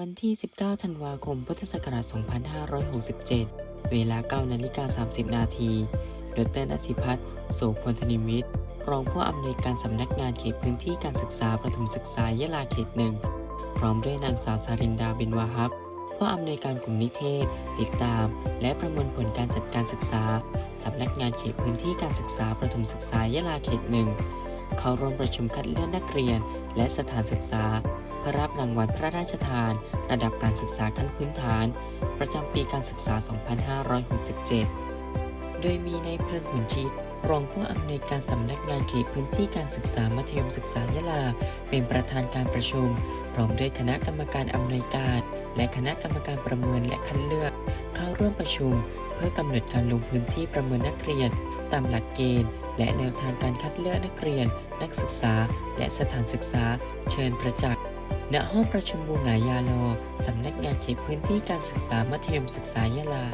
วันที่ 19 ธันวาคม พุทธศักราช 2567 เวลา 9 นาฬิกา 30 นาที ดรนสิพัฒน์โสพลธนิมิตร รองผู้อำนวยการสำนักงานเขตพื้นที่การศึกษาประถมศึกษายะลาเขตหนึ่ง พร้อมด้วยนางสาวสารินดาเบนวาฮับ ผู้อำนวยการกลุ่มนิเทศ ติดตาม และประเมินผลการจัดการศึกษา สำนักงานเขตพื้นที่การศึกษาประถมศึกษายะลาเขตหนึ่ง เข้าร่วมประชุมคัดเลือกนักเรียน และสถานศึกษาเพื่อรับรางวัลพระราชทาน ระดับการศึกษาขั้นพื้นฐาน ประจำปีการศึกษา 2567 โดยมีในายเพลิงหุนจิตรองผู้อำนวยการสำนักงานเขตพื้นที่การศึกษามัธยมศึกษายะลา เป็นประธานการประชุม พร้อมด้วยคณะกรรมการอำนวยการ และคณะกรรมการประเมินและคัดเลือก เข้าร่วมประชุม เพื่อกำหนดการลงพื้นที่ประเมินนักเรียน ตามหลักเกณฑ์ และแนวทางการคัดเลือกนักเรียน นักศึกษา และสถานศึกษา เชิญประจักษ์ณห้องประชุมบูงายาโลสำนักงานเขตพื้นที่การศึกษามัธยมศึกษายะลา